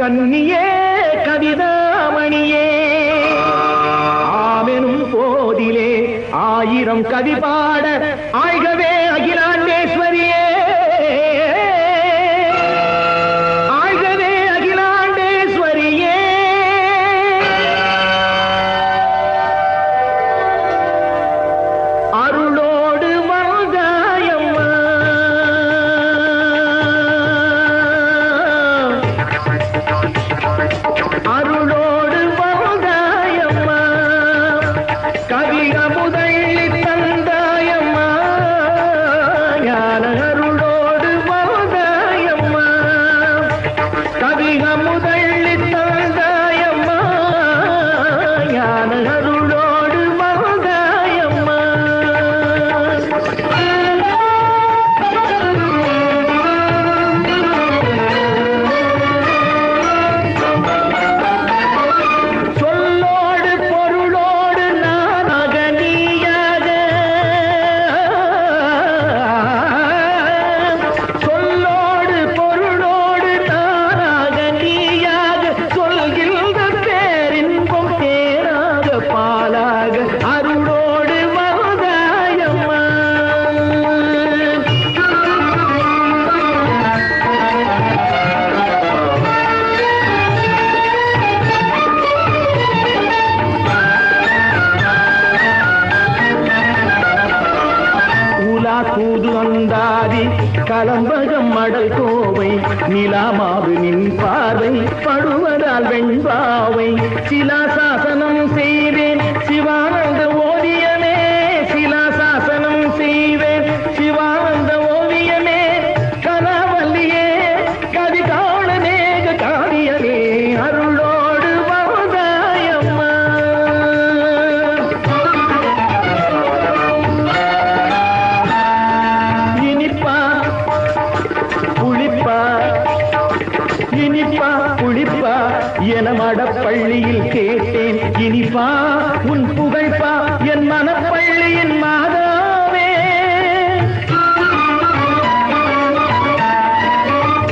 கண்ணியே கவிதாமணியே ஆமெனும் போதிலே ஆயிரம் கவி பாட ஆழ்கவே அகிலாண்டேஸ்வரியே கூது அந்தாதி கலம்பகம் மடல் கோவை நிலாமாவு நின் பார்வை படுவதால் வெண்பாவை. சிலா சாசனம் செய்தேன் சிவான இனிப்பா குளிப்பா என மடப்பள்ளியில் கேட்டேன். இனிப்பா உன் புகழ்ப்பா என் மனப்பள்ளியின் மாதாவே.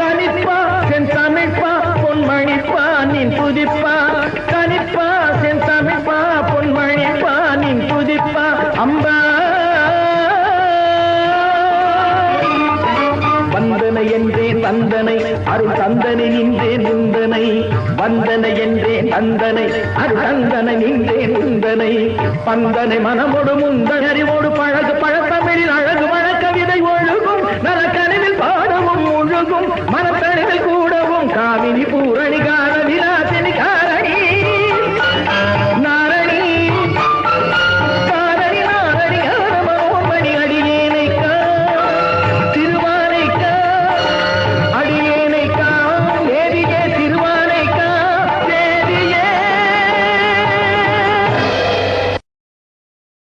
தனிப்பா சென் தமிழ்ப்பா பொன்மணிப்பா நின் புதிப்பா தனிப்பா சென் தமிழ்ப்பா பொன்மணிப்பா நின் புதிப்பா அம்பா. வந்தனை என்றே தந்தனை அருள் தந்தனை நின்றே நிந்தனை வந்தனை என்றே தந்தனை அருள் தந்தனை நின்றே நிந்தனை பந்தனை மனமோடு முந்தன் அறிவோடு பழகு பழத்தமிழில் அழகு வழக்கவிதை ஒழுகும் நலக்கனிவில் பாடவும் முழுகும் மனத்த